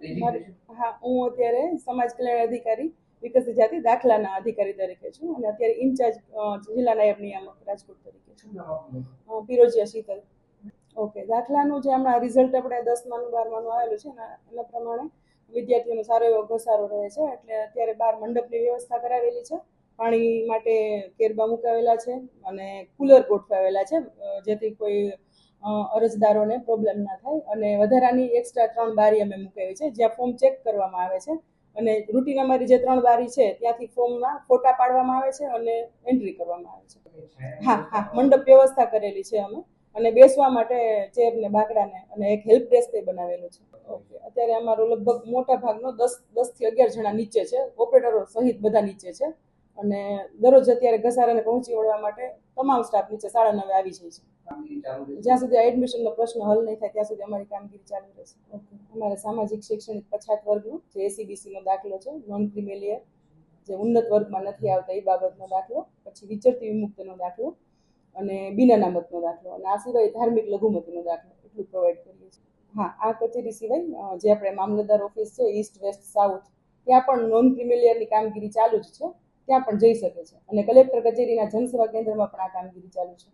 હા હું અત્યારે સમાજ કલ્યાણ અધિકારી વિકસિત જાતિ દાખલાના અધિકારી તરીકે છું અને અત્યારે ઇન્ચાર્જ જિલ્લા નાયબ નિયામક રાજકોટ તરીકે છું. પિરોજિયા શીતલ. ઓકે દાખલાનું જે હમણાં રિઝલ્ટ આપણે દસમાનું બારમાનું આવેલું છે એના પ્રમાણે વિદ્યાર્થીઓનો સારો એવો ઘસારો રહે છે. એટલે અત્યારે બાર મંડપની વ્યવસ્થા કરાવેલી છે. પાણી માટે કેરબા મુકાવેલા છે અને કુલર ગોઠવાવેલા છે. જેથી કોઈ અરજદારોને પ્રોબ્લેમ ના થાય અને વધારાની એક્સ્ટ્રા ત્રણ બારી અમે મુકાવી છે, જ્યાં ફોર્મ ચેક કરવામાં આવે છે અને રૂટીન અમારી જે ત્રણ બારી છે, ત્યાંથી ફોર્મના ફોટા પાડવામાં આવે છે અને એન્ટ્રી કરવામાં આવે છે. હા હા, મંડપ વ્યવસ્થા કરેલી છે અમે અને બેસવા માટે ચેર ને, બાકડાને અને એક હેલ્પ ડેસ્ક બનાવેલું છે. ઓકે અત્યારે અમારો લગભગ મોટા ભાગનો દસ દસથી અગિયાર જણા નીચે છે ઓપરેટરો સહિત બધા નીચે છે. અને દરરોજ અત્યારે ઘસારાને પહોંચી વળવા માટે તમામ સ્ટાફ નીચે સાડા નવે આવી જાય છે. જ્યાં સુધી એડમિશનનો પ્રશ્ન હલ નહીં થાય, ત્યાં સુધી અમારી કામગીરી ચાલુ રહેશે. અમારે સામાજિક, શૈક્ષણિક પછાત વર્ગનું જે એસીબીસીનો દાખલો છે નોન ક્રિમિલિયર જે ઉન્નત વર્ગમાં નથી આવતા, એ બાબતનો દાખલો, પછી વિચરતી વિમુક્તનો દાખલો અને બિન અનામતનો દાખલો. અને આ સિવાય ધાર્મિક લઘુમતીનો દાખલો એટલું પ્રોવાઈડ કરીએ છીએ. હા, આ કચેરી સિવાય જે આપણે મામલતદાર ઓફિસ છે ઈસ્ટ વેસ્ટ સાઉથ ત્યાં પણ નોન ક્રિમિલિયરની કામગીરી ચાલુ જ છે. ત્યાં પણ જઈ શકે છે. અને કલેક્ટર કચેરીના જનસેવા કેન્દ્રમાં પણ આ કામગીરી ચાલુ છે.